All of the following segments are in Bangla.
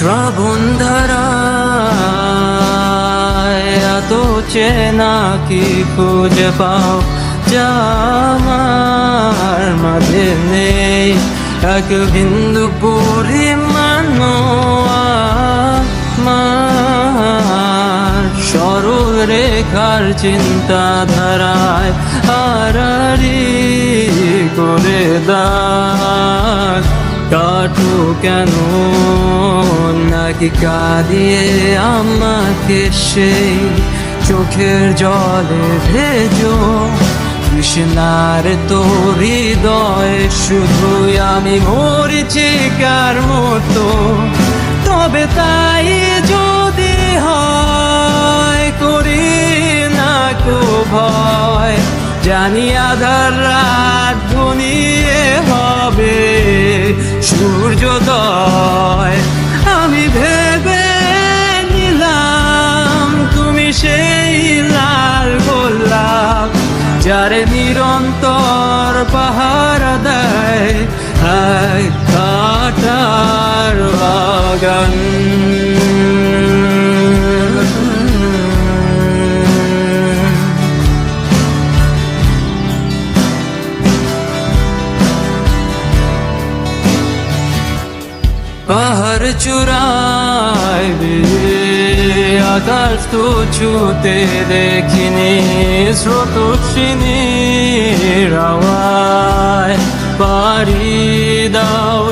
শ্রাবণ ধারায় এত চেনা কি খুঁজে পাও? যা আমার মাঝে নেই। এক বিন্দু পরিমাণ সরল রেখার চিন্তাধারায় আড়ারি করে দা কাটু কেন? নাকি কাঁদিয়ে আমাকে সেই চোখের জলে ভেজো। কৃষ্ণার তো হৃদয় শুধুই আমি মরিছি কার মতো। তবে তাই যদি হয়, করি না কো ভয়। জানি আধার রাত যারে নিরন্তর পাহারা দেয় এক কাটার বাগান। পাহাড় চূড়ায় আকাশ তো ছুতে দেখিনি স্রোত রাওয়ায় পারি দাও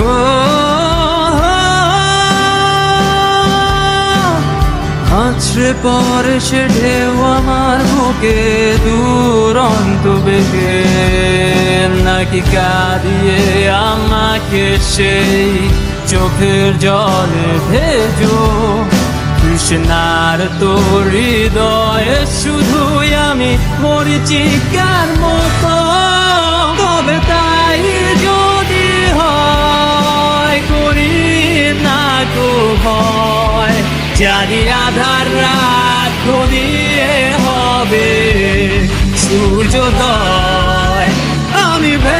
ও, আছড়ে পরে সে ঢেউ আমার বুকে দুরন্ত বেগে। নাকি কাঁদিয়ে আমাকে সেই চোখের জলে ভেজো। কৃষ্ণার তো হৃদয়ে শুধুই আমি মরিছি কার মতো। তবে তাই যদি হয় করি না তো ভয়। জানি আধার রাত ঘনিয়ে হবে সূর্যোদয়। আমি ভেবে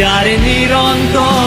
যার নিরন্তর